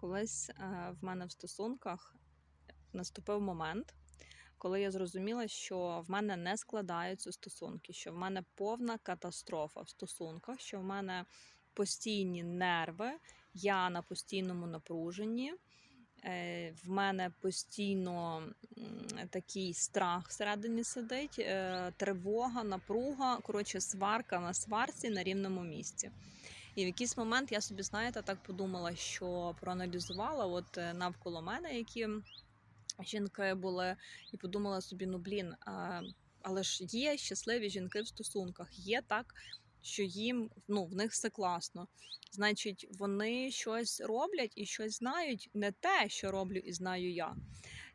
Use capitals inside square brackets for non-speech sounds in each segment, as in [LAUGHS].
Колись е, в мене в стосунках наступив момент, коли я зрозуміла, що в мене не складаються стосунки, що в мене повна катастрофа в стосунках, що в мене постійні нерви, я на постійному напруженні. е, В мене постійно такий страх всередині сидить, е, тривога, напруга, коротше, сварка на сварці на рівному місці. І в якийсь момент я собі, знаєте, так подумала, що проаналізувала от е, навколо мене, які жінки були, і подумала собі: ну блін, але ж є щасливі жінки в стосунках, є так, що їм ну, в них все класно. Значить, вони щось роблять і щось знають, не те, що роблю і знаю я.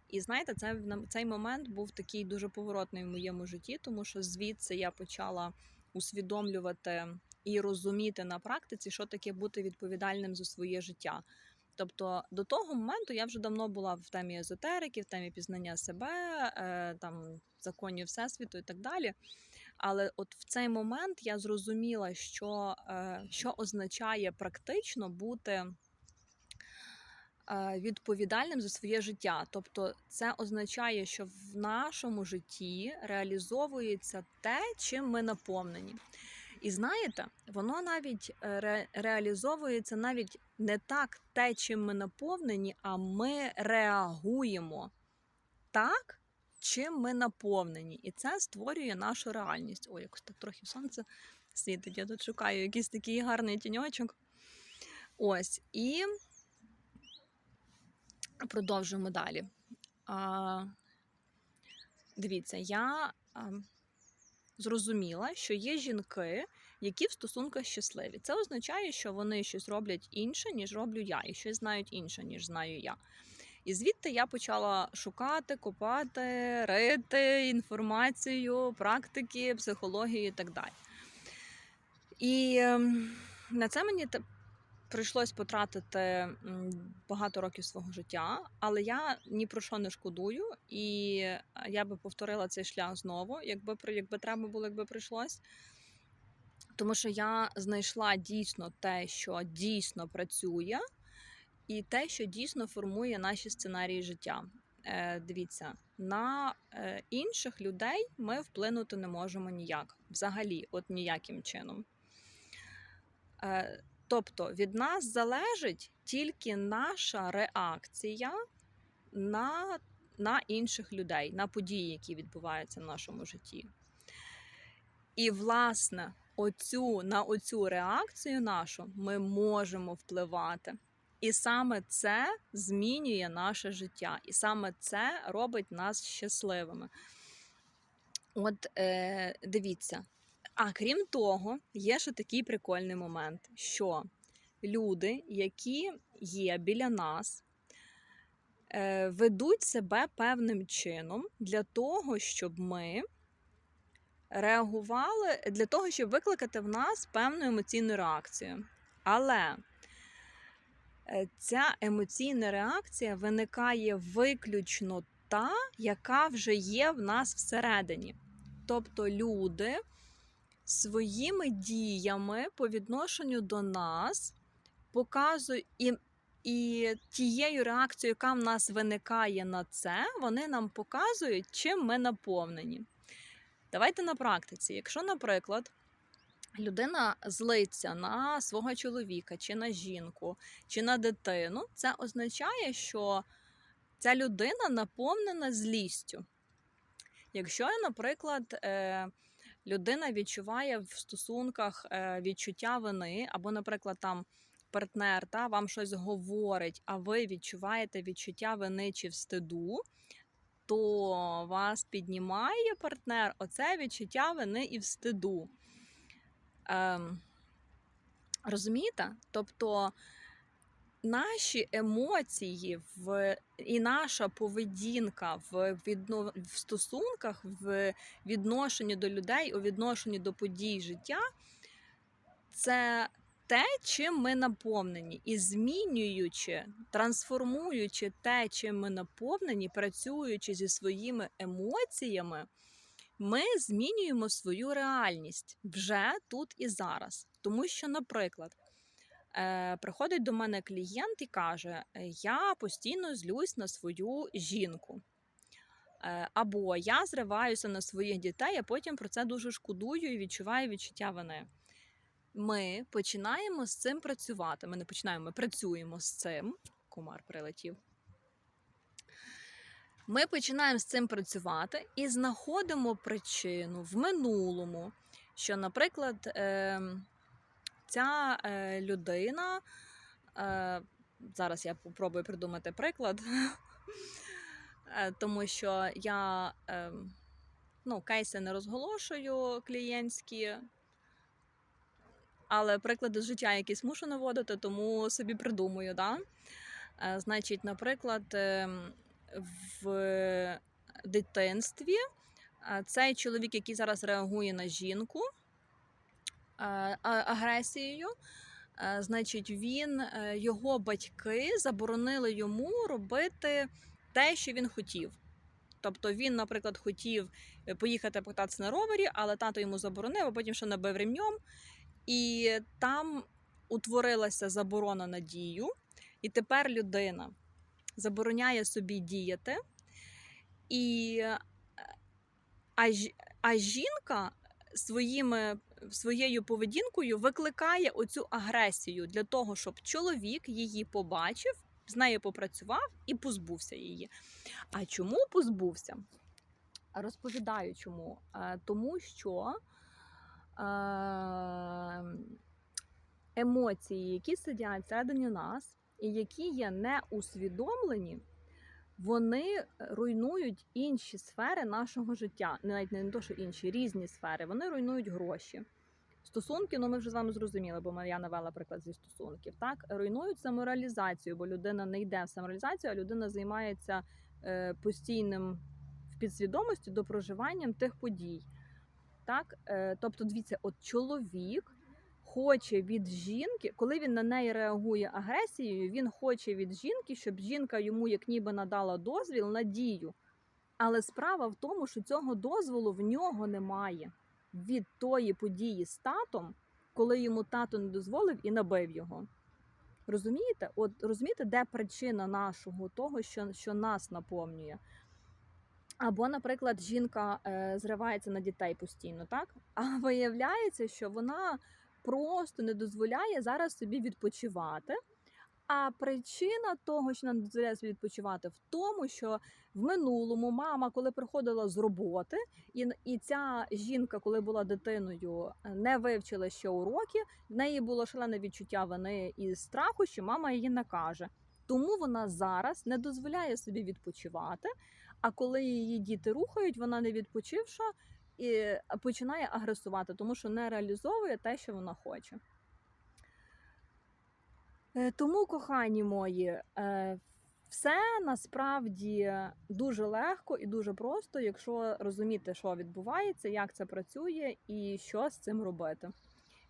І знаєте, це на- цей момент був такий дуже поворотний в моєму житті, тому що звідси я почала усвідомлювати і розуміти на практиці, що таке бути відповідальним за своє життя. Тобто до того моменту я вже давно була в темі езотерики, в темі пізнання себе, е, там законів всесвіту і так далі. Але от в цей момент я зрозуміла, що, е, що означає практично бути е, відповідальним за своє життя. Тобто, це означає, що в нашому житті реалізовується те, чим ми наповнені. І знаєте, воно навіть е, ре- реалізовується навіть не так те, чим ми наповнені, а ми реагуємо так, чим ми наповнені. І це створює нашу реальність. Ой, якось так трохи сонце світить. Я тут шукаю якийсь такий гарний тіньочок. Ось. І продовжуємо далі. А, дивіться, я а, зрозуміла, що є жінки, які в стосунках щасливі. Це означає, що вони щось роблять інше, ніж роблю я, і щось знають інше, ніж знаю я. І звідти я почала шукати, копати, рити інформацію, практики, психологію і так далі. І ем, на це мені прийшлось потратити багато років свого життя, але я ні про що не шкодую, і е, я би повторила цей шлях знову, якби якби треба було, якби прийшлось. Тому що я знайшла дійсно те, що дійсно працює, і те, що дійсно формує наші сценарії життя. Е, дивіться, на е, інших людей ми вплинути не можемо ніяк, взагалі, от ніяким чином. Е, тобто від нас залежить тільки наша реакція на, на інших людей, на події, які відбуваються в нашому житті. І, власне, оцю, на оцю реакцію нашу ми можемо впливати. І саме це змінює наше життя, і саме це робить нас щасливими. От е, дивіться. А крім того, є ще такий прикольний момент, що люди, які є біля нас, е, ведуть себе певним чином для того, щоб ми реагували, для того, щоб викликати в нас певну емоційну реакцію. Але е, ця емоційна реакція виникає виключно та, яка вже є в нас всередині. Тобто люди своїми діями по відношенню до нас показують і, і тією реакцією, яка в нас виникає на це, вони нам показують, чим ми наповнені. Давайте на практиці. Якщо, наприклад, людина злиться на свого чоловіка, чи на жінку, чи на дитину, це означає, що ця людина наповнена злістю. Якщо, наприклад, е, людина відчуває в стосунках е, відчуття вини, або, наприклад, там партнер та, вам щось говорить, а ви відчуваєте відчуття вини чи встиду, то вас піднімає партнер оце відчуття вини і встиду. Ем, розумієте? Тобто наші емоції в, і наша поведінка в, відно, в стосунках, в відношенні до людей, у відношенні до подій життя це те, чим ми наповнені, і змінюючи, трансформуючи те, чим ми наповнені, працюючи зі своїми емоціями, ми змінюємо свою реальність вже тут і зараз. Тому що, наприклад, приходить до мене клієнт і каже: Я постійно злюсь на свою жінку. Е, Або я зриваюся на своїх дітей, а потім про це дуже шкодую і відчуваю відчуття вини. Ми починаємо з цим працювати. Ми не починаємо, ми працюємо з цим. Комар прилетів. Ми починаємо з цим працювати і знаходимо причину в минулому, що, наприклад, е, ця е, людина, е, зараз я попробую придумати приклад, [LAUGHS] е, тому що я е, ну, кейси не розголошую клієнтські, але приклади з життя якісь мушу наводити, тому собі придумую. Да? Значить, наприклад, е, в дитинстві цей чоловік, який зараз реагує на жінку агресією, е, значить, він, е, його батьки заборонили йому робити те, що він хотів. Тобто він, наприклад, хотів е, поїхати покататися на ровері, але тато йому заборонив, а потім ще набив ремнем. І там утворилася заборона на дію, і тепер людина забороняє собі діяти, і, е, а жінка своїми, своєю поведінкою викликає оцю агресію для того, щоб чоловік її побачив, з нею попрацював і позбувся її. А чому позбувся? Розповідаю чому. Тому що емоції, які сидять всередині нас, і які є неусвідомлені, вони руйнують інші сфери нашого життя. Навіть не то, що інші різні сфери, вони руйнують гроші. Стосунки, ну ми вже з вами зрозуміли, бо я навела приклад зі стосунків. Так, руйнують самореалізацію, бо людина не йде в самореалізацію, а людина займається е, постійним в підсвідомості до проживанням тих подій. Так, е, тобто, дивіться, от чоловік хоче від жінки, коли він на неї реагує агресією, він хоче від жінки, щоб жінка йому як ніби надала дозвіл на дію. Але справа в тому, що цього дозволу в нього немає від тої події з татом, коли йому тато не дозволив і набив його. Розумієте? От розумієте, де причина нашого того, що, що нас наповнює? Або, наприклад, жінка е, зривається на дітей постійно, так? А виявляється, що вона просто не дозволяє зараз собі відпочивати. А причина того, що нам дозволяє собі відпочивати, в тому, що в минулому мама, коли приходила з роботи, і, і ця жінка, коли була дитиною, не вивчила ще уроки, в неї було шалене відчуття вини і страху, що мама її накаже. Тому вона зараз не дозволяє собі відпочивати. А коли її діти рухають, вона не відпочивша і починає агресувати, тому що не реалізовує те, що вона хоче. Е, Тому, кохані мої, е, все насправді дуже легко і дуже просто, якщо розуміти, що відбувається, як це працює і що з цим робити.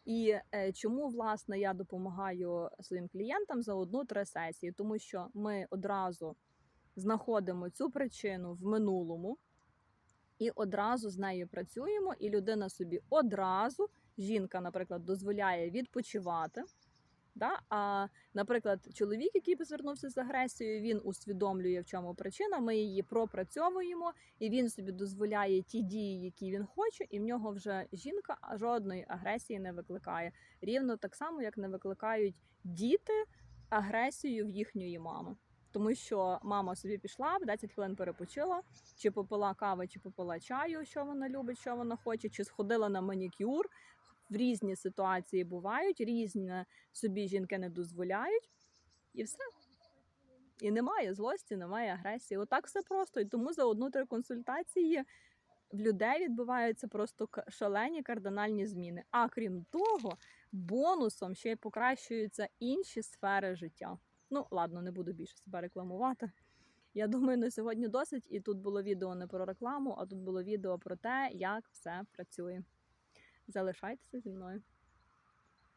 І е, чому власне я допомагаю своїм клієнтам за одну-три сесії, тому що ми одразу знаходимо цю причину в минулому і одразу з нею працюємо, і людина собі одразу, жінка, наприклад, дозволяє відпочивати. Да? А, наприклад, чоловік, який звернувся з агресією, він усвідомлює, в чому причина. Ми її пропрацьовуємо, і він собі дозволяє ті дії, які він хоче, і в нього вже жінка жодної агресії не викликає. Рівно так само, як не викликають діти агресію в їхньої мами. Тому що мама собі пішла, в 10 хвилин перепочила, чи попила кави, чи попила чаю, що вона любить, що вона хоче, чи сходила на манікюр. В різні ситуації бувають, різні собі жінки не дозволяють, і все. І немає злості, немає агресії. Отак все просто. І тому за одну-три консультації в людей відбуваються просто шалені кардинальні зміни. А крім того, бонусом ще й покращуються інші сфери життя. Ну, ладно, не буду більше себе рекламувати. Я думаю, на сьогодні досить. І тут було відео не про рекламу, а тут було відео про те, як все працює. Залишайтеся зі мною.